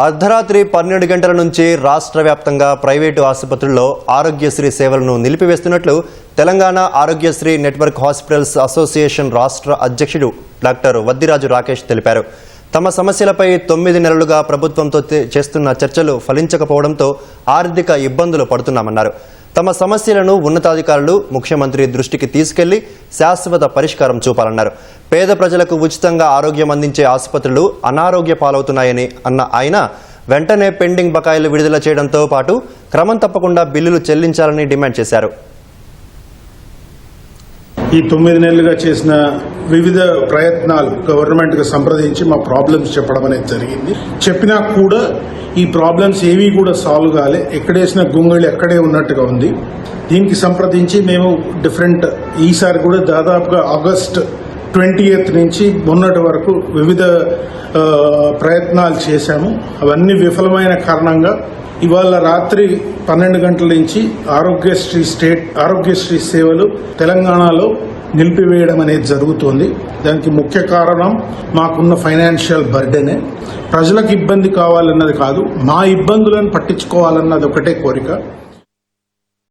అర్ధరాత్రి పన్నెండు గంటల నుంచి రాష్ట్ర వ్యాప్తంగా ప్రైవేటు ఆసుపత్రుల్లో ఆరోగ్యశ్రీ సేవలను నిలిపివేస్తున్నట్లు Telangana Aarogyasri network hospitals association రాష్ట్ర అధ్యక్షుడు డాక్టర్ వద్దిరాజు రాకేష్ తెలిపారు. తమ సమస్యలపై తొమ్మిది నెలలుగా ప్రభుత్వంతో చేస్తున్న చర్చలు ఫలించకపోవడంతో ఆర్థిక ఇబ్బందులు పడుతున్నామన్నారు. తమ సమస్యలను ఉన్నతాధికారులు ముఖ్యమంత్రి దృష్టికి తీసుకెళ్ళి శాశ్వత పరిష్కారం చూపాలన్నారు. పేద ప్రజలకు ఉచితంగా ఆరోగ్యం అందించే ఆసుపత్రులు అనారోగ్య పాలవుతున్నాయని అన్న ఆయన వెంటనే పెండింగ్ బకాయిలు విడుదల చేయడంతో పాటు క్రమం తప్పకుండా బిల్లులు చెల్లించాలని డిమాండ్ చేశారు. ఈ తొమ్మిది నెలలుగా చేసిన వివిధ ప్రయత్నాలు గవర్నమెంట్కు సంప్రదించి మా ప్రాబ్లమ్స్ చెప్పడం అనేది జరిగింది. చెప్పినా కూడా ఈ ప్రాబ్లమ్స్ ఏవి కూడా సాల్వ్ కాలే. ఎక్కడేసిన గుంగళి ఎక్కడే ఉన్నట్టుగా ఉంది. దీనికి సంప్రదించి మేము డిఫరెంట్ ఈసారి కూడా దాదాపుగా ఆగస్ట్ ట్వంటీ ఎయిత్ నుంచి మొన్నటి వరకు వివిధ ప్రయత్నాలు చేశాము. అవన్నీ విఫలమైన కారణంగా ఇవాళ రాత్రి పన్నెండు గంటల నుంచి ఆరోగ్యశ్రీ స్టేట్ ఆరోగ్యశ్రీ సేవలు తెలంగాణలో నిలిపివేయడం అనేది జరుగుతోంది. దానికి ముఖ్య కారణం మాకున్న ఫైనాన్షియల్ బర్డెనే. ప్రజలకు ఇబ్బంది కావాలన్నది కాదు మా ఇబ్బందులను పట్టించుకోవాలన్నది ఒకటే కోరిక.